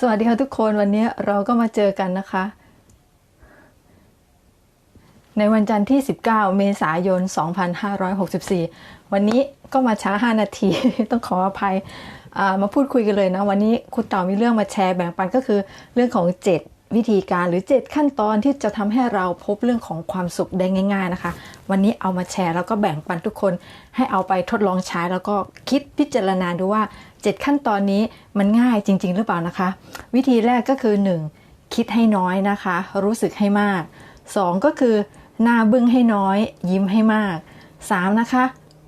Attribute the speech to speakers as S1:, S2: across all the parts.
S1: สวัสดีค่ะทุกคนวันนี้เราก็มาเจอกันนะคะ ในวันจันทร์ที่ 19 เมษายน 2564 วันนี้ก็มาช้า 5 นาที ต้องขออภัยมาพูดคุยกันเลยนะ วันนี้คุณเต่ามีเรื่องมาแชร์แบ่งปันก็คือเรื่องของ 7 วิธีการหรือ 7 ขั้นตอนที่จะทำให้เราพบเรื่องของความสุขได้ง่าย ๆนะคะ วันนี้เอามาแชร์แล้วก็แบ่งปันทุกคนให้เอาไปทดลองใช้แล้วก็คิดพิจารณาดูว่า 7 ขั้นตอนนี้มันง่ายจริง ๆ หรือเปล่านะคะ วิธีแรกก็คือ 1. คิดให้น้อยนะคะ รู้สึกให้มาก 2. ก็คือหน้าบึ้งให้น้อย ยิ้มให้มาก 3. นะคะ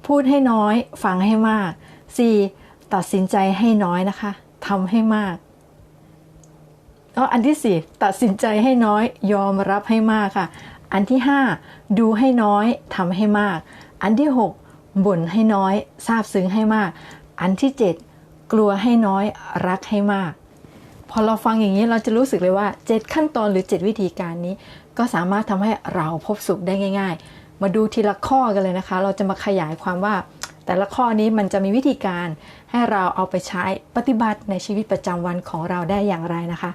S1: พูดให้น้อย ฟังให้มาก 4. ตัดสินใจให้น้อยนะคะทำให้มาก แล้วอันที่ 4 ตัดสินใจให้น้อยยอมรับให้มากค่ะ อันที่ 5 ดูให้น้อยทำให้มาก อันที่ 6 บ่นให้น้อยซาบซึ้งให้มาก อันที่ 7 กลัวให้น้อยรักให้มาก พอเราฟังอย่างนี้เราจะรู้สึกเลยว่า 7 ขั้นตอนหรือ 7 วิธีการนี้ ก็สามารถทำให้เราพบสุขได้ง่าย ๆ มาดูทีละข้อกันเลยนะคะ เราจะมาขยายความว่าแต่ละข้อนี้มันจะมีวิธีการให้เราเอาไปใช้ปฏิบัติในชีวิตประจำวันของเราได้อย่างไรนะคะ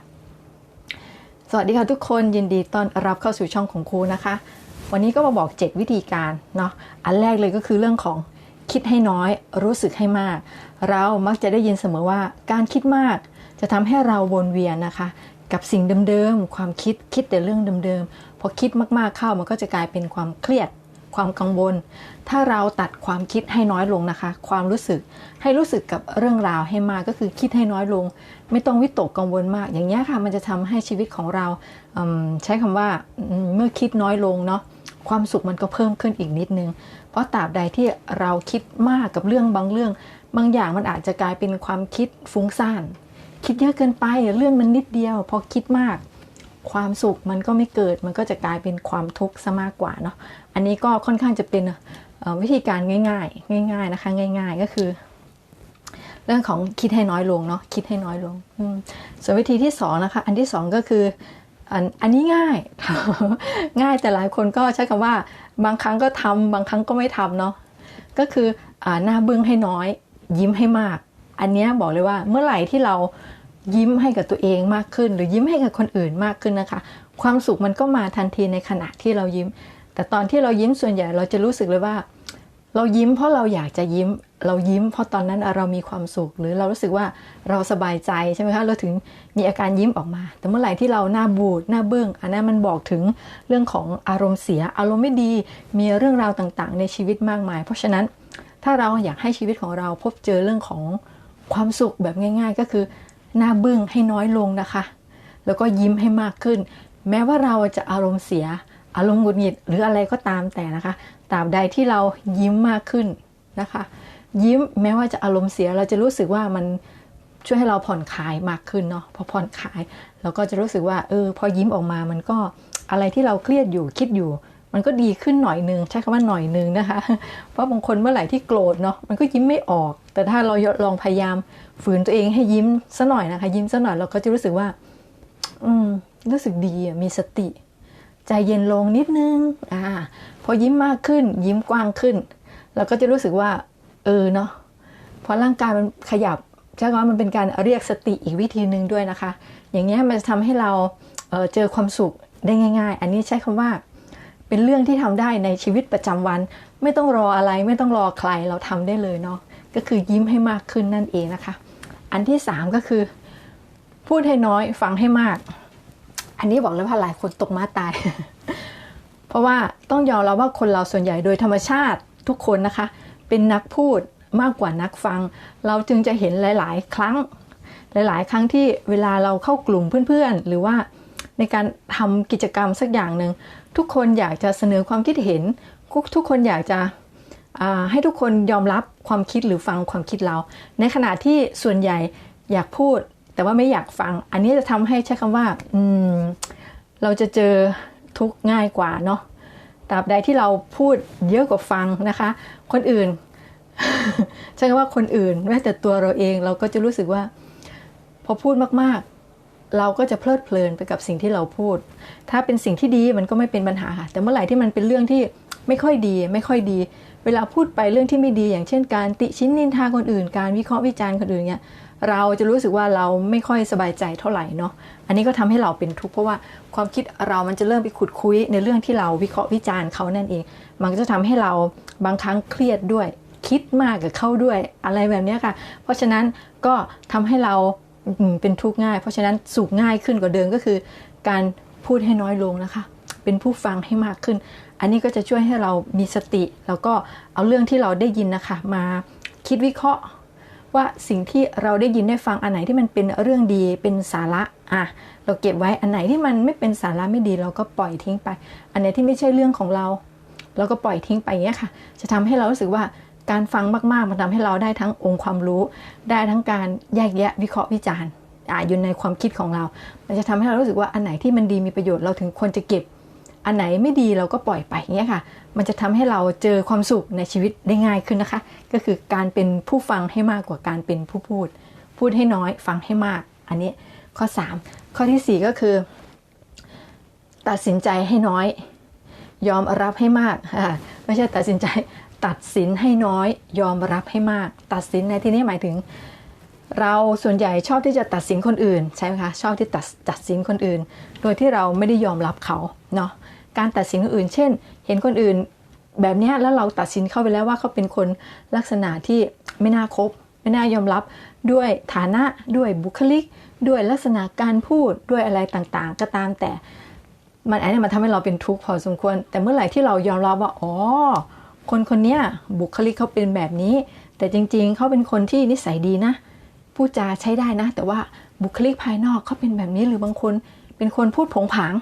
S1: สวัสดีค่ะทุกคนยินดีต้อนรับเข้าสู่ช่องของครูนะคะ วันนี้ก็มาบอก 7 วิธีการเนาะอันแรกเลยก็คือเรื่องของคิดให้น้อยรู้สึกให้มาก เรามักจะได้ยินเสมอว่าการคิดมาก จะทำให้เราวนเวียนนะคะ กับสิ่งเดิมๆความคิดคิดแต่เรื่องเดิมๆพอคิดมากๆเข้ามันก็จะกลายเป็นความเครียดความกังวล ถ้าเราตัดความคิดให้น้อยลงนะคะ ความรู้สึกให้รู้สึกกับเรื่องราวให้มากก็คือคิดให้น้อยลง ไม่ต้องวิตกกังวลมาก อย่างนี้ค่ะมันจะทำให้ชีวิตของเราใช้คำว่าเมื่อคิดน้อยลงเนาะความสุขมันก็เพิ่มขึ้นอีกนิดนึง เพราะตราบใดที่เราคิดมากกับเรื่องบางเรื่อง บางอย่างมันอาจจะกลายเป็นความคิดฟุ้งซ่านคิดเยอะเกินไปเรื่องมันนิดเดียว พอคิดมาก ความสุขมันก็ไม่เกิดมันก็จะกลายเป็นความทุกข์ซะมากกว่าเนาะอันนี้ก็ค่อนข้างจะเป็น วิธีการง่ายๆ ง่าย ๆนะคะ ง่าย ๆ ก็คือ เรื่องของคิดให้น้อยลงเนาะคิดให้น้อยลงส่วนวิธีที่สองนะคะ อันที่สองก็คืออันอันนี้ง่าย ง่ายแต่หลายคนก็ใช้คำว่าบางครั้งก็ทำบางครั้งก็ไม่ทำเนาะก็คืออหน้าบึ้งให้น้อย ยิ้มให้มาก อันนี้บอกเลยว่าเมื่อไหร่ที่เรายิ้มให้กับตัวเองมากขึ้น หรือยิ้มให้กับคนอื่นมากขึ้นนะคะ ความสุขมันก็มาทันทีในขณะที่เรายิ้ม แต่ตอนที่เรายิ้มส่วนใหญ่เราจะรู้สึกเลยว่า เรายิ้มเพราะเราอยากจะยิ้ม เรายิ้มเพราะตอนนั้นเรามีความสุข หรือเรารู้สึกว่าเราสบายใจใช่ไหมคะเราถึงมีอาการยิ้มออกมา แต่เมื่อไหร่ที่เราหน้าบูดหน้าเบื้องอันนั้นมันบอกถึงเรื่องของอารมณ์เสีย อารมณ์ไม่ดีมีเรื่องราวต่างๆ ในชีวิตมากมาย เพราะฉะนั้นถ้าเราอยากให้ชีวิตของเราพบเจอเรื่องของความสุขแบบง่าย ๆ ก็คือหน้าบึ้งให้น้อยลงนะคะ แล้วก็ยิ้มให้มากขึ้น แม้ว่าเราจะอารมณ์เสีย อารมณ์หงุดหงิดหรืออะไรก็ตามแต่นะคะตราบใดที่เรายิ้มมากขึ้นนะคะ ยิ้มแม้ว่าจะอารมณ์เสียเราจะรู้สึกว่ามันช่วยให้เราผ่อนคลายมากขึ้นเนาะพอผ่อนคลายเราก็จะรู้สึกว่าเออพอยิ้มออกมามันก็อะไรที่เราเครียดอยู่คิดอยู่ มันก็ดีขึ้นหน่อยนึงใช้คำว่าหน่อยนึงนะคะ เพราะบางคนเมื่อไหร่ที่โกรธเนาะมันก็ยิ้มไม่ออก แต่ถ้าเราลองพยายามฝืนตัวเองให้ยิ้มซะหน่อยนะคะ ยิ้มซะหน่อยเราก็จะรู้สึกว่า อืมรู้สึกดีมีสติ ใจเย็นลงนิดนึงอ่าพอยิ้มมากขึ้น ยิ้มกว้างขึ้น เราก็จะรู้สึกว่า เออเนาะพอร่างกายมันขยับใช่ไหมมันเป็นการเรียกสติอีกวิธีหนึ่งด้วยนะคะ อย่างเงี้ยมันจะทำให้เราเเจอความสุขได้ง่าย ๆ อันนี้ใช้คำว่าเป็นเรื่องที่ทำได้ในชีวิตประจำวัน ไม่ต้องรออะไรไม่ต้องรอใครเราทำได้เลยเนาะก็คือยิ้มให้มากขึ้นนั่นเองนะคะ อันที่สามก็คือ พูดให้น้อยฟังให้มาก อันนี้บอกเลยว่าหลายคนตกมาตาย เพราะว่าต้องยอมรับว่าคนเราส่วนใหญ่โดยธรรมชาติทุกคนนะคะ เป็นนักพูดมากกว่านักฟัง เราจึงจะเห็นหลาย ๆ ครั้ง หลาย ๆ ครั้งที่เวลาเราเข้ากลุ่มเพื่อน ๆ หรือว่าในการทำกิจกรรมสักอย่างหนึ่งทุกคนอยากจะเสนอความคิดเห็นทุกคนอยากจะให้ทุกคนยอมรับความคิดหรือฟังความคิดเรา ในขณะที่ส่วนใหญ่อยากพูด แต่ว่าไม่อยากฟัง อันนี้จะทำให้ใช้คำว่าอืมเราจะเจอทุกง่ายกว่าเนาะตราบใดที่เราพูดเยอะกว่าฟังนะคะ คนอื่นใช่คำว่าคนอื่นแม้แต่ตัวเราเองเราก็จะรู้สึกว่า พอพูดมากๆ เราก็จะเพลิดเพลินไปกับสิ่งที่เราพูด ถ้าเป็นสิ่งที่ดีมันก็ไม่เป็นปัญหาค่ะแต่เมื่อไหร่ที่มันเป็นเรื่องที่ไม่ค่อยดี ไม่ค่อยดี เวลาพูดไปเรื่องที่ไม่ดี อย่างเช่นการติชินนินทาคนอื่น การวิเคราะห์วิจารณ์คนอื่นเนี่ย เราจะรู้สึกว่าเราไม่ค่อยสบายใจเท่าไหร่เนาะอันนี้ก็ทำให้เราเป็นทุกข์เพราะว่าความคิดเรามันจะเริ่มไปขุดคุยในเรื่องที่เราวิเคราะห์วิจารณ์เขานั่นเอง มันก็จะทำให้เราบางครั้งเครียดด้วย คิดมากกับเขาด้วยอะไรแบบนี้ค่ะ เพราะฉะนั้นก็ทำให้เราเป็นทุกข์ง่าย เพราะฉะนั้นสุขง่ายขึ้นกว่าเดิมก็คือ การพูดให้น้อยลงนะคะ เป็นผู้ฟังให้มากขึ้น อันนี้ก็จะช่วยให้เรามีสติ แล้วก็เอาเรื่องที่เราได้ยินนะคะ มาคิดวิเคราะห์ ว่าสิ่งที่เราได้ยินได้ฟังอันไหนที่มันเป็นเรื่องดีเป็นสาระอะเราเก็บไว้อันไหนที่มันไม่เป็นสาระไม่ดี เราก็ปล่อยทิ้งไป อันไหนที่ไม่ใช่เรื่องของเรา เราก็ปล่อยทิ้งไปอย่างเงี้ยค่ะ จะทำให้เรารู้สึกว่าการฟังมากๆมันทำให้เราได้ทั้งองค์ความรู้ ได้ทั้งการแยกแยะวิเคราะห์วิจารณ์อะอยู่ในความคิดของเรา มันจะทำให้เรารู้สึกว่าอันไหนที่มันดีมีประโยชน์เราถึงควรจะเก็บ อันไหนไม่ดีเราก็ปล่อยไปอย่างเงี้ยค่ะ มันจะทำให้เราเจอความสุขในชีวิตได้ง่ายขึ้นนะคะ ก็คือการเป็นผู้ฟังให้มากกว่าการเป็นผู้พูด พูดให้น้อยฟังให้มาก อันนี้ข้อ 3 ข้อทีสี่ 4 ก็คือ ตัดสินใจให้น้อย ยอมรับให้มากไม่ใช่ตัดสินใจตัดสินให้น้อย ยอมรับให้มาก ตัดสินในที่นี้หมายถึง เราส่วนใหญ่ชอบที่จะตัดสินคนอื่นใช่ไหมคะชอบที่ตัดตัดสินคนอื่น โดยที่เราไม่ได้ยอมรับเขาเนาะ การตัดสินคนอื่น เช่น เห็นคนอื่น แบบนี้แล้วเราตัดสินเขาไปแล้วว่าเขาเป็นคนลักษณะที่ไม่น่าคบ ไม่น่ายอมรับด้วยฐานะด้วยบุคลิก ด้วยลักษณะการพูดด้วยอะไรต่างๆ ก็ตามแต่มันอันนี้มันทำให้เราเป็นทุกข์พอสมควร แต่เมื่อไหร่ที่เรายอมรับว่าอ๋อคนคนนี้บุคลิกเขาเป็นแบบนี้ แต่จริงๆเขาเป็นคนที่นิสัยดีนะพูดจาใช้ได้นะ แต่ว่าบุคลิกภายนอกเขาเป็นแบบนี้หรือบางคนเป็นคนพูดผงผาง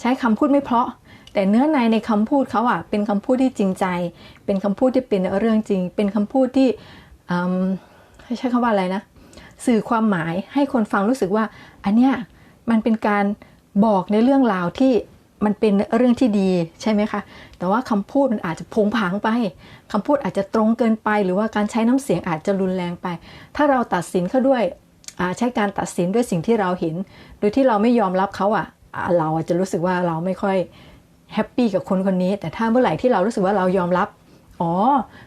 S1: ใช้คำพูดไม่เพราะ แต่เนื้อในในคำพูดเขาอะเป็นคำพูดที่จริงใจ เป็นคำพูดที่เป็นเรื่องจริง เป็นคำพูดที่อืมใช้คำว่าอะไรนะ สื่อความหมายให้คนฟังรู้สึกว่า อันเนี้ยมันเป็นการบอกในเรื่องราวที่มันเป็นเรื่องที่ดีใช่ไหมคะ แต่ว่าคำพูดมันอาจจะพงผางไปคำพูดอาจจะตรงเกินไป หรือว่าการใช้น้ำเสียงอาจจะรุนแรงไป ถ้าเราตัดสินเขาด้วยอ่าใช้การตัดสินด้วยสิ่งที่เราเห็น โดยที่เราไม่ยอมรับเขาอะอ่า เราอาจจะรู้สึกว่าเราไม่ค่อยแฮปปี้กับคนคนนี้ แต่ถ้าเมื่อไหร่ที่เรารู้สึกว่าเรายอมรับ อ๋อ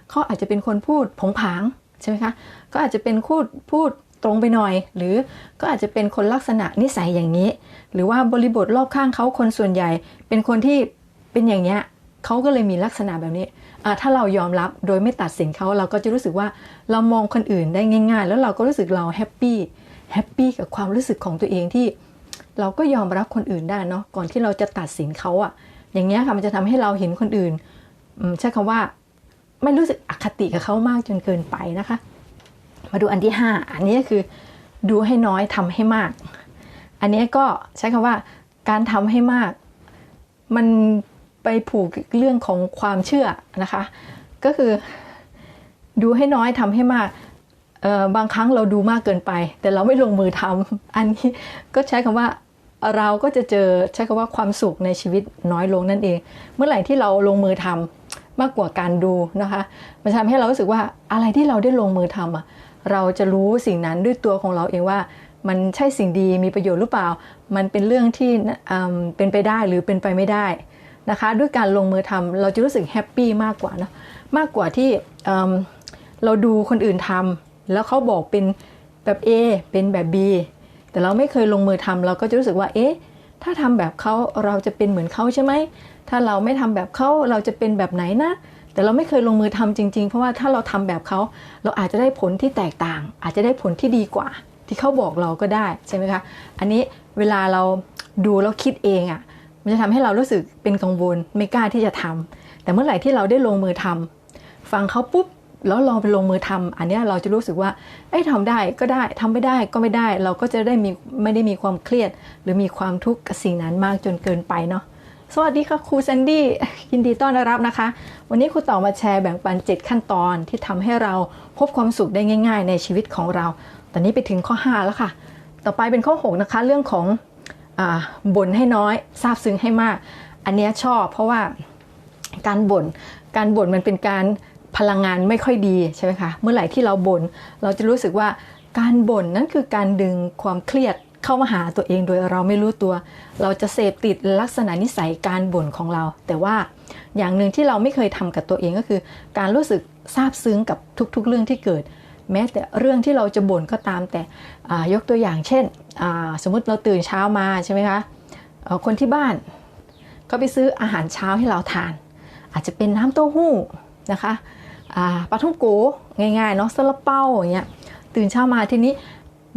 S1: เขาอาจจะเป็นคนพูดผงผางใช่ไหมคะ ก็อาจจะเป็นพูดพูดตรงไปหน่อย หรือก็อาจจะเป็นคนลักษณะนิสัยอย่างนี้ หรือว่าบริบทรอบข้างเขาคนส่วนใหญ่ เป็นคนที่เป็นอย่างเนี้ยเขาก็เลยมีลักษณะแบบนี้ถ้าเรายอมรับโดยไม่ตัดสินเขาเราก็จะรู้สึกว่าเรามองคนอื่นได้ง่าย ๆ แล้วเราก็รู้สึกเราแฮปปี้แฮปปี้กับความรู้สึกของตัวเองที่ เราก็ยอมรับคนอื่นได้เนาะก่อนที่เราจะตัดสินเขาอะอย่างเงี้ยค่ะมันจะทำให้เราเห็นคนอื่นใช้คำว่าไม่รู้สึกอคติกับเขามากจนเกินไปนะคะ มาดูอันที่ 5 อันนี้ก็คือดูให้น้อยทำให้มาก อันนี้ก็ใช้คำว่าการทำให้มาก มันไปผูกเรื่องของความเชื่อนะคะ ก็คือดูให้น้อยทำให้มาก บางครั้งเราดูมากเกินไป แต่เราไม่ลงมือทำอันนี้ก็ใช้คำว่าเราก็จะเจอใช้คำว่าความสุขในชีวิตน้อยลงนั่นเอง เมื่อไหร่ที่เราลงมือทำมากกว่าการดูนะคะ มันทำให้เรารู้สึกว่าอะไรที่เราได้ลงมือทำอะเราจะรู้สิ่งนั้นด้วยตัวของเราเองว่า มันใช่สิ่งดีมีประโยชน์หรือเปล่า มันเป็นเรื่องที่เป็นไปได้หรือเป็นไปไม่ได้นะคะ ด้วยการลงมือทำเราจะรู้สึกแฮปปี้มากกว่าเนอะมากกว่าที่เราดูคนอื่นทำ แล้วเขาบอกเป็นแบบ A เป็นแบบ B แต่เราไม่เคยลงมือทำเราก็จะรู้สึกว่า เอ๊ะ ถ้าทำแบบเขาเราจะเป็นเหมือนเขาใช่ไหม ถ้าเราไม่ทำแบบเขาเราจะเป็นแบบไหนนะ แต่เราไม่เคยลงมือทำจริง ๆ เพราะว่าถ้าเราทำแบบเขาเราอาจจะได้ผลที่แตกต่าง อาจจะได้ผลที่ดีกว่า ที่เขาบอกเราก็ได้ใช่ไหมคะ อันนี้เวลาเราดูแล้วคิดเองอะ่ะ มันจะทำให้เรารู้สึกเป็นกังวลไม่กล้าที่จะทำแต่เมื่อไหร่ที่เราได้ลงมือทำฟังเขาปุ๊บ แล้วลองไปลงมือทำอันนี้เราจะรู้สึกว่าไอ้ยทำได้ก็ได้ทำไม่ได้ก็ไม่ได้ เราก็จะได้มีไม่ได้มีความเครียด หรือมีความทุกข์กับสิ่งนั้นมากจนเกินไปเนาะสวัสดีค่ะครูแซนดี้ยินดีต้อนรับนะคะ วันนี้ครูต่อมาแชร์แบ่งปัน 7 ขั้นตอนที่ทำให้เราพบความสุขได้ง่าย ๆ ในชีวิตของเรา ตอนนี้ไปถึงข้อ 5 แล้วค่ะ ต่อไปเป็นข้อ 6 นะคะ เรื่องของอบ่นให้น้อยซาบซึ้งให้มาก อันนี้ชอบเพราะว่าการบน่นการบ่นมันเป็นการ พลังงานไม่ค่อยดีใช่ไหมคะเมื่อไหร่ที่เราบน่นเราจะรู้สึกว่าการบ่นนั่นคือการดึงความเครียดเข้ามาหาตัวเองโดยเราไม่รู้ตัว เราจะเสพติดลักษณะนิสัยการบ่นของเรา แต่ว่าอย่างหนึ่งที่เราไม่เคยทำกับตัวเองก็คือ การรู้สึกซาบซึ้งกับทุกๆเรื่องที่เกิด แม้แต่เรื่องที่เราจะบ่นก็ตามแต่ยกตัวอย่างเช่น สมมติเราตื่นเช้ามาใช่ไหมคะคนที่บ้านก็ไปซื้ออาหารเช้าให้เราทาน อาจจะเป็นน้ำเต้าหู้นะคะ ปลาท่องโกง่ายๆเนาะซาลาเปาอย่างเงี้ยตื่นเช้ามาทีนี้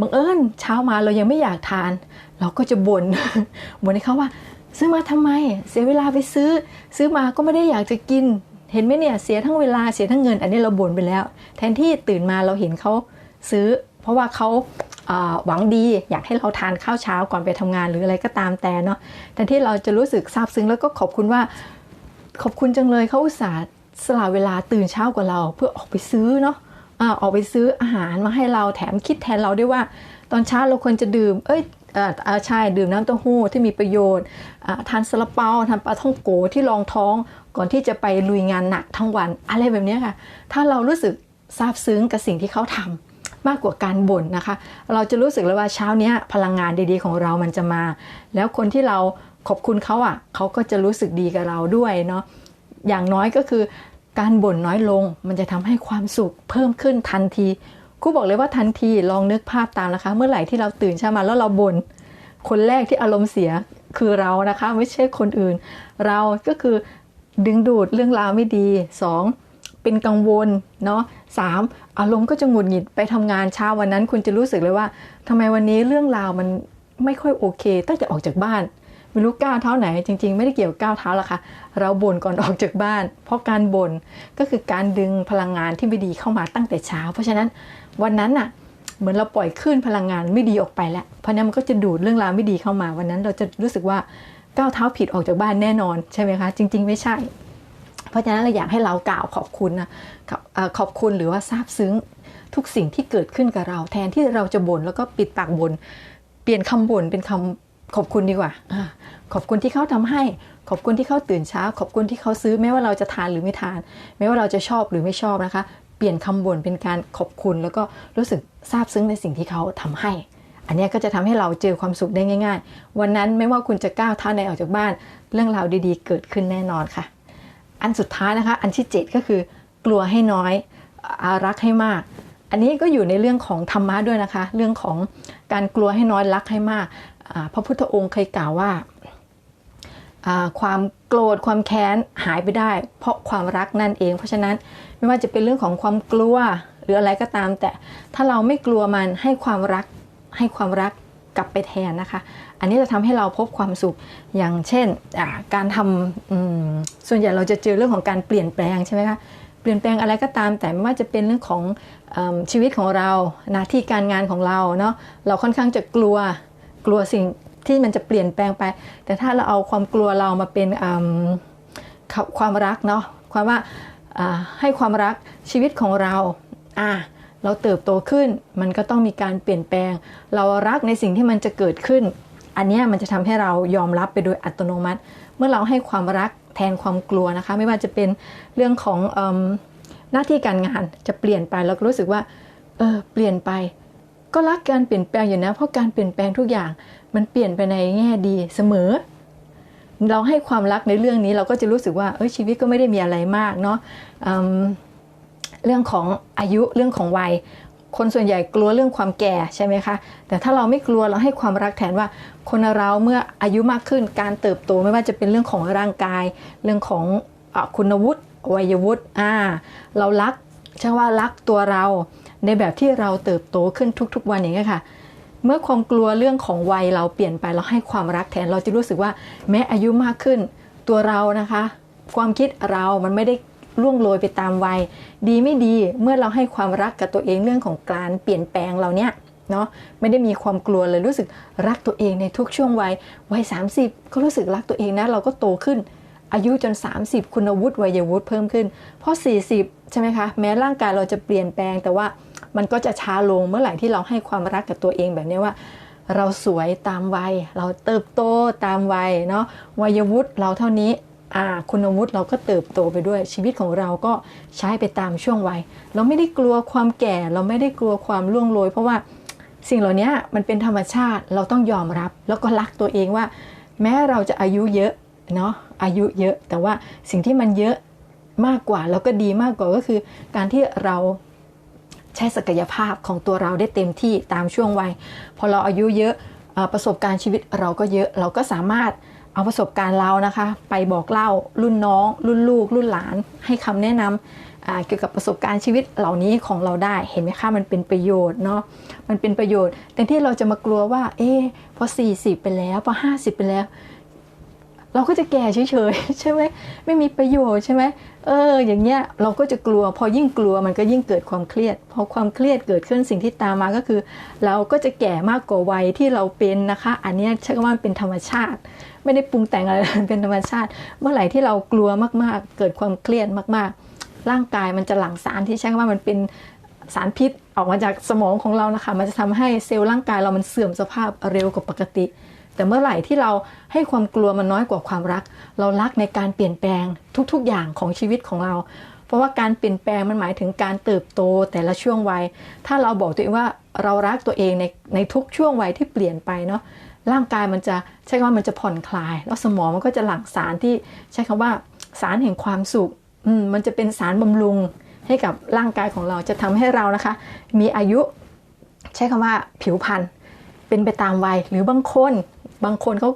S1: บังเอิญเช้ามาเรายังไม่อยากทาน เราก็จะบน่นบ่นให้เขาว่า ซื้อมาทำไม เสียเวลาไปซื้อ ซื้อมาก็ไม่ได้อยากจะกิน เห็นไหมเนี่ยเสียทั้งเวลาเสียทั้งเงิน อันนี้เราบ่นไปแล้ว แทนที่ตื่นมาเราเห็นเขาซื้อ เพราะว่าเขาหวังดีอยากให้เราทานข้าวเช้าก่อนไปทำงานหรืออะไรก็ตามแต่เนาะแทนที่เราจะรู้สึกซาบซึ้งแล้วก็ขอบคุณว่า ขอบคุณจังเลยเขาอุตส่าห์ สละเวลาตื่นเช้ากว่าเราเพื่อออกไปซื้อเนาะอ่าออกไปซื้ออาหารมาให้เราแถมคิดแทนเราด้วยว่า ตอนเช้าเราควรจะดื่ม เอ้ยอ่าใช่ดื่มน้ำเต้าหู้ที่มีประโยชน์ทานซาลาเปาทานปลาท่องโกที่รองท้องก่อนที่จะไปลุยงานหนักทั้งวันอะไรแบบนี้ค่ะ ถ้าเรารู้สึกซาบซึ้งกับสิ่งที่เขาทำมากกว่าการบ่นนะคะ เราจะรู้สึกเลยว่าเช้านี้พลังงานดีๆของเรามันจะมา แล้วคนที่เราขอบคุณเขาอะเขาก็จะรู้สึกดีกับเราด้วยเนาะ อย่างน้อยก็คือ การบ่นน้อยลง มันจะทำให้ความสุขเพิ่มขึ้นทันทีครูบอกเลยว่าทันทีลองนึกภาพตามนะคะ เมื่อไหร่ที่เราตื่นเช้ามาแล้วเราบน่นคนแรกที่อารมณ์เสียคือเรานะคะ ไม่ใช่คนอื่น เราก็คือดึงดูดเรื่องราวไม่ดีสองเป็นกังวลเนาะสามอารมณ์ก็จะหงุดหงิดไปทำงานเช้าวันนั้น คุณจะรู้สึกเลยว่าทำไมวันนี้เรื่องราวมันไม่ค่อยโอเค ตั้งแต่ออกจากบ้าน ไม่รู้ก้าวเท้าไหน จริง ๆ ไม่ได้เกี่ยวก้าวเท้าหรอกค่ะ เราบ่นก่อนออกจากบ้าน เพราะการบ่นก็คือการดึงพลังงานที่ไม่ดีเข้ามาตั้งแต่เช้า เพราะฉะนั้นวันนั้นน่ะเหมือนเราปล่อยคลื่นพลังงานไม่ดีออกไปแล้ว เพราะนั้นมันก็จะดูดเรื่องราวไม่ดีเข้ามา วันนั้นเราจะรู้สึกว่าก้าวเท้าผิดออกจากบ้านแน่นอนใช่ไหมคะ จริง ๆ ไม่ใช่ เพราะฉะนั้นเราอยากให้เรากล่าวขอบคุณนะขอบเอ่อขอบคุณหรือว่าซาบซึ้งทุกสิ่งที่เกิดขึ้นกับเรา แทนที่เราจะบ่นแล้วก็ปิดปากบ่นเปลี่ยนคำบ่นเป็นคำ ขอบคุณดีกว่า ขอบคุณที่เขาทำให้ ขอบคุณที่เขาตื่นเช้า ขอบคุณที่เขาซื้อแม้ว่าเราจะทานหรือไม่ทานแม้ว่าเราจะชอบหรือไม่ชอบนะคะ เปลี่ยนคำบ่นเป็นการขอบคุณ แล้วก็รู้สึกซาบซึ้งในสิ่งที่เขาทำให้ อันนี้ก็จะทำให้เราเจอความสุขได้ง่าย ๆ วันนั้นไม่ว่าคุณจะก้าวเท้าไหนออกจากบ้าน เรื่องราวดีๆ เกิดขึ้นแน่นอนค่ะ อันสุดท้ายนะคะ อันที่ 7 ก็คือ กลัวให้น้อยอารักให้มาก อันนี้ก็อยู่ในเรื่องของธรรมะด้วยนะคะ เรื่องของการกลัวให้น้อยรักให้มาก พระพุทธองค์เคยกล่าวว่าความโกรธความแค้นหายไปได้ เพราะความรักนั่นเอง เพราะฉะนั้นไม่ว่าจะเป็นเรื่องของความกลัวหรืออะไรก็ตาม แต่ถ้าเราไม่กลัวมันให้ความรักให้ความรักกลับไปแทนนะคะ อันนี้จะทำให้เราพบความสุขอย่างเช่นการทำส่วนใหญ่เราจะเจอเรื่องของการเปลี่ยนแปลงใช่ไหมคะเปลี่ยนแปลงอะไรก็ตาม แต่ไม่ว่าจะเป็นเรื่องของอชีวิตของเราหน้าที่การงานของเราเนาะเราค่อนข้างจะกลัว กลัวสิ่งที่มันจะเปลี่ยนแปลงไป แต่ถ้าเราเอาความกลัวเรามาเป็นความรักเนาะความว่าให้ความรักชีวิตของเราอ่าเราเติบโตขึ้น มันก็ต้องมีการเปลี่ยนแปลง เรารักในสิ่งที่มันจะเกิดขึ้น อันนี้มันจะทำให้เรายอมรับไปโดยอัตโนมัติ เมื่อเราให้ความรักแทนความกลัวนะคะ ไม่ว่าจะเป็นเรื่องของอหน้าที่การงานจะเปลี่ยนไปเราก็รู้สึกว่าเออเปลี่ยนไป ก็รักการเปลี่ยนแปลงอยู่นะ เพราะการเปลี่ยนแปลงทุกอย่างมันเปลี่ยนไปในแง่ดีเสมอ เราให้ความรักในเรื่องนี้เราก็จะรู้สึกว่าเอ้ยชีวิตก็ไม่ได้มีอะไรมากเนาะอืมเรื่องของอายุเรื่องของวัย คนส่วนใหญ่กลัวเรื่องความแก่ใช่ไหมคะ แต่ถ้าเราไม่กลัวเราให้ความรักแทนว่า คนเราเมื่ออายุมากขึ้นการเติบโตไม่ว่าจะเป็นเรื่องของร่างกาย เรื่องของอคุณวุฒิวัยวุฒิอ่าเรารักใช่ว่ารักตัวเรา ในแบบที่เราเติบโตขึ้นทุก ๆ วันอย่างนี้ยค่ะ เมื่อความกลัวเรื่องของวัยเราเปลี่ยนไปเราให้ความรักแทนเราจะรู้สึกว่าแม้อายุมากขึ้น ตัวเรานะคะ ความคิดเรามันไม่ได้ล่วงโรยไปตามวัย ดีไม่ดีเมื่อเราให้ความรักกับตัวเองเรื่องของการเปลี่ยนแปลงเราเนี้ยเนาะไม่ได้มีความกลัวเลยรู้สึกรักตัวเองในทุกช่วงวัยวัย 30 ก็รู้สึกรักตัวเองนะเราก็โตขึ้น อายุจน 30 คุณวุฒิวัยวุฒิเพิ่มขึ้นเพราะ40 ใช่ไหมคะ แม้ร่างกายเราจะเปลี่ยนแปลงแต่ว่า มันก็จะช้าลงเมื่อไหร่ที่เราให้ความรักกับตัวเองแบบนี้ว่า เราสวยตามวัย เราเติบโตตามวัยเนาะวัยวุฒิเราเท่านี้อ่าคุณวุฒิเราก็เติบโตไปด้วยชีวิตของเราก็ใช้ไปตามช่วงวัย เราไม่ได้กลัวความแก่เราไม่ได้กลัวความล่วงโรยเพราะว่าสิ่งเหล่านี้มันเป็นธรรมชาติเราต้องยอมรับ แล้วก็รักตัวเองว่า แม้เราจะอายุเยอะเนาะอายุเยอะ แต่ว่าสิ่งที่มันเยอะมากกว่าแล้วก็ดีมากกว่าก็คือ การที่เรา ใช้ศักยภาพของตัวเราได้เต็มที่ตามช่วงวัย พอเราอายุเยอะประสบการณ์ชีวิตเราก็เยอะเราก็สามารถเอาประสบการณ์เรานะคะ ไปบอกเล่ารุ่นน้อง รุ่นลูก รุ่นหลาน ให้คำแนะนำอ่าเกี่ยวกับประสบการณ์ชีวิตเหล่านี้ของเราได้เห็นไหมคะมันเป็นประโยชน์เนาะมันเป็นประโยชน์แต่ที่เราจะมากลัวว่า เอ๊พอ 40 ไปแล้วพอ 50 ไปแล้ว เราก็จะแก่เฉยๆใช่ไหมไม่มีประโยชน์ใช่ไหมเออ อย่างเงี้ยเราก็จะกลัว พอยิ่งกลัวมันก็ยิ่งเกิดความเครียด พอความเครียดเกิดขึ้นสิ่งที่ตามมาก็คือ เราก็จะแก่มากกว่าวัยที่เราเป็นนะคะ อันเนี้ยใช้คำว่าเป็นธรรมชาติ ไม่ได้ปรุงแต่งอะไรเป็นธรรมชาติ เมื่อไหร่ที่เรากลัวมากๆ เกิดความเครียดมากๆ ร่างกายมันจะหลั่งสารที่ใช้คำว่ามันเป็นสารพิษออกมาจากสมองของเรานะคะ มันจะทำให้เซลล์ร่างกายเรามันเสื่อมสภาพเร็วกว่าปกติ แต่เมื่อไหร่ที่เราให้ความกลัวมันน้อยกว่าความรัก เรารักในการเปลี่ยนแปลงทุกๆอย่างของชีวิตของเรา เพราะว่าการเปลี่ยนแปลงมันหมายถึงการเติบโตแต่ละช่วงวัย ถ้าเราบอกตัวเองว่าเรารักตัวเองในในทุกช่วงวัยที่เปลี่ยนไปเนาะร่างกายมันจะใช้คำว่ามันจะผ่อนคลาย แล้วสมองมันก็จะหลั่งสารที่ใช้คำว่าสารแห่งความสุขมมันจะเป็นสารบำรุงให้กับร่างกายของเราจะทำให้เรานะคะ มีอายุใช้คำว่าผิวพรรณเป็นไปตามวัยหรือบางคน บางคนเขา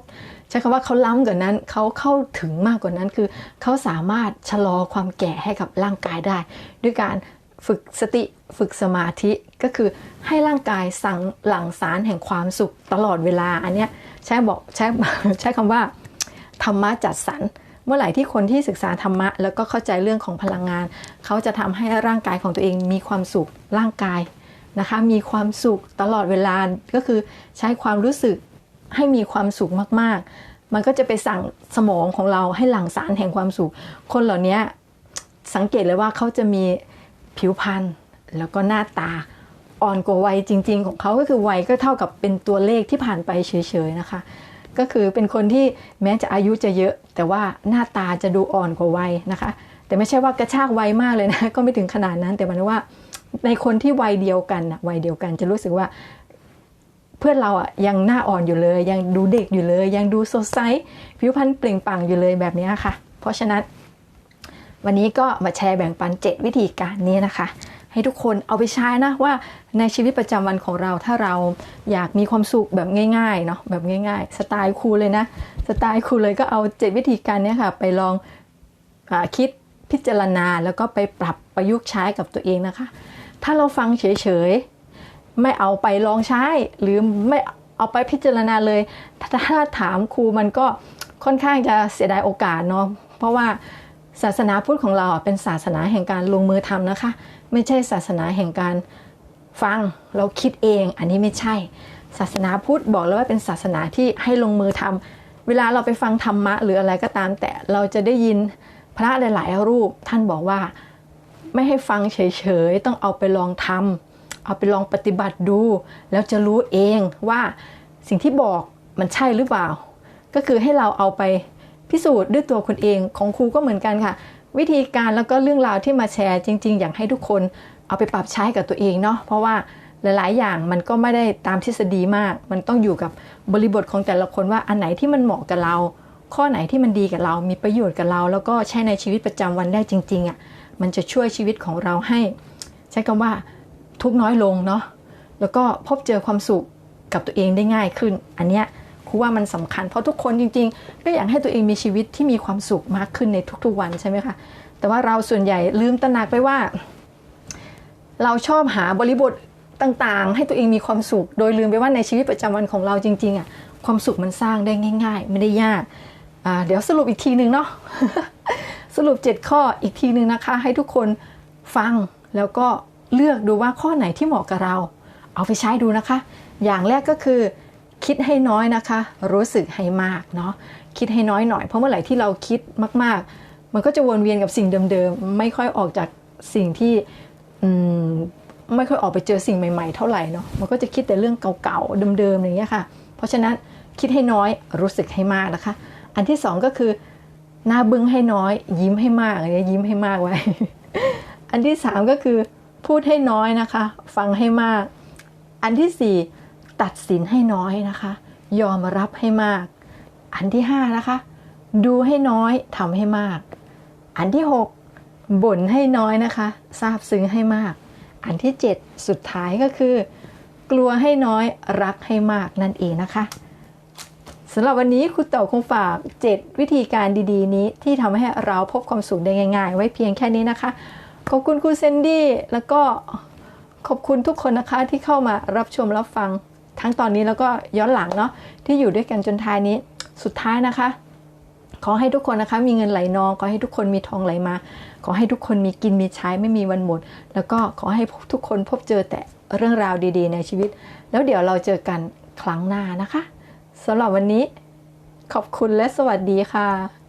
S1: ใช้คำว่าเขาล้ำกว่านั้นเขาเข้าถึงมากกว่านั้นคือเขาสามารถชะลอความแก่ให้กับร่างกายได้ ด้วยการฝึกสติฝึกสมาธิก็คือให้ร่างกายสั่งหลั่งสารแห่งความสุขตลอดเวลาอันเนี้ยใช้บอกใช้ใช้คำว่าธรรมะจัดสรรเมื่อไหร่ที่คนที่ศึกษาธรรมะ แล้วก็เข้าใจเรื่องของพลังงาน เขาจะทำให้ร่างกายของตัวเองมีความสุขร่างกายนะคะมีความสุขตลอดเวลาก็คือใช้ความรู้สึก ให้มีความสุขมากๆ มันก็จะไปสั่งสมองของเราให้หลั่งสารแห่งความสุข คนเหล่านี้สังเกตเลยว่าเขาจะมีผิวพรรณแล้วก็หน้าตาอ่อนกว่าวัยจริง ๆ ของเขาก็คือวัยก็เท่ากับเป็นตัวเลขที่ผ่านไปเฉยๆนะคะ ก็คือเป็นคนที่แม้จะอายุจะเยอะ แต่ว่าหน้าตาจะดูอ่อนกว่าวัยนะคะ แต่ไม่ใช่ว่ากระชากวัยมากเลยนะก็ไม่ถึงขนาดนั้นแต่หมายถึงว่าในคนที่วัยเดียวกันนะวัยเดียวกันจะรู้สึกว่า เพื่อนเราอะยังหน้าอ่อนอยู่เลย ยังดูเด็กอยู่เลย ยังดูสดใสผิวพรรณเปล่งปลั่งอยู่เลยแบบนี้ค่ะ เพราะฉะนั้น วันนี้ก็มาแชร์แบ่งปัน 7 วิธีการนี้นะคะ ให้ทุกคนเอาไปใช้นะว่าในชีวิตประจำวันของเราถ้าเราอยากมีความสุขแบบง่ายๆเนาะแบบง่ายๆ สไตล์ครูเลยนะสไตล์ครูเลยก็เอา 7 วิธีการนี้ค่ะ ไปลองอคิดพิจารณาแล้วก็ไปปรับประยุกต์ใช้กับตัวเองนะคะ ถ้าเราฟังเฉยๆ ไม่เอาไปลองใช้ หรือไม่เอาไปพิจารณาเลย ถ้าถามครูมันก็ค่อนข้างจะเสียดายโอกาสเนาะเพราะว่าศาสนาพุทธของเราเป็นศาสนาแห่งการลงมือทำนะคะ ไม่ใช่ศาสนาแห่งการฟังเราคิดเองอันนี้ไม่ใช่ ศาสนาพุทธบอกแล้วว่าเป็นศาสนาที่ให้ลงมือทำเวลาเราไปฟังธรรมะหรืออะไรก็ตาม แต่เราจะได้ยินพระหลาย ๆ รูปท่านบอกว่า ไม่ให้ฟังเฉย ๆ ต้องเอาไปลองทำ เอาไปลองปฏิบัติดู แล้วจะรู้เองว่าสิ่งที่บอกมันใช่หรือเปล่า ก็คือให้เราเอาไปพิสูจน์ด้วยตัวคุณเองของครูก็เหมือนกันค่ะ วิธีการแล้วก็เรื่องราวที่มาแชร์จริง ๆ อยากให้ทุกคนเอาไปปรับใช้กับตัวเองเนาะเพราะว่าหลาย ๆ อย่างมันก็ไม่ได้ตามทฤษฎีมาก มันต้องอยู่กับบริบทของแต่ละคนว่าอันไหนที่มันเหมาะกับเรา ข้อไหนที่มันดีกับเรา มีประโยชน์กับเรา แล้วก็ใช้ในชีวิตประจำวันได้จริง ๆอะ่ะ มันจะช่วยชีวิตของเราให้ ใช้คำว่า ทุกน้อยลงเนาะแล้วก็พบเจอความสุขกับตัวเองได้ง่ายขึ้น อันเนี้ยครูว่ามันสำคัญเพราะทุกคนจริง ๆ ก็อยากให้ตัวเองมีชีวิตที่มีความสุขมากขึ้นในทุกๆวันใช่ไหมคะแต่ว่าเราส่วนใหญ่ลืมตระหนักไปว่า เราชอบหาบริบทต่างๆ ให้ตัวเองมีความสุข โดยลืมไปว่าในชีวิตประจำวันของเราจริง ๆอะความสุขมันสร้างได้ง่าย ๆ ไม่ได้ยากอ่าเดี๋ยวสรุปอีกทีหนึ่งเนาะสรุป 7 ข้ออีกทีหนึ่งนะคะ ให้ทุกคนฟังแล้วก็ เลือกดูว่าข้อไหนที่เหมาะกับเรา เอาไปใช้ดูนะคะ อย่างแรกก็คือ คิดให้น้อยนะคะ รู้สึกให้มากเนาะคิดให้น้อยหน่อยเพราะเมื่อไหร่ที่เราคิดมาก ๆ มันก็จะวนเวียนกับสิ่งเดิมๆไม่ค่อยออกจากสิ่งที่ไม่ค่อยออกไปเจอสิ่งใหม่ๆ เท่าไหร่เนาะมันก็จะคิดแต่เรื่องเก่าๆเดิมๆอย่างเงี้ยค่ะ เพราะฉะนั้นคิดให้น้อยรู้สึกให้มากนะคะ อันที่สองก็คือหน้าบึ้งให้น้อย ยิ้มให้มากอะไรเงี้ยยิ้มให้มากไว้ อันที่สามก็คือ พูดให้น้อยนะคะ ฟังให้มาก อันที่สี่ตัดสินให้น้อยนะคะ ยอมรับให้มาก อันที่ห้านะคะ ดูให้น้อยทำให้มาก อันที่หกบ่นให้น้อยนะคะซาบซึ้งให้มาก อันที่7สุดท้ายก็คือ กลัวให้น้อยรักให้มากนั่นเองนะคะสำหรับวันนี้ครูเต่าคงฝาก 7 วิธีการดีๆ นี้ที่ทำให้เราพบความสุขได้ง่าย ๆ ไว้เพียงแค่นี้นะคะ ขอบคุณครูเซนดี้แล้วก็ขอบคุณทุกคนนะคะที่เข้ามารับชมรับฟังทั้งตอนนี้แล้วก็ย้อนหลังเนาะที่อยู่ด้วยกันจนท้ายนี้สุดท้ายนะคะ ขอให้ทุกคนนะคะ มีเงินไหลนองขอให้ทุกคนมีทองไหลมา ขอให้ทุกคนมีกินมีใช้ไม่มีวันหมด แล้วก็ขอให้ทุกคนพบเจอแต่เรื่องราวดีๆ ในชีวิต แล้วเดี๋ยวเราเจอกันครั้งหน้านะคะสำหรับวันนี้ ขอบคุณและสวัสดีค่ะ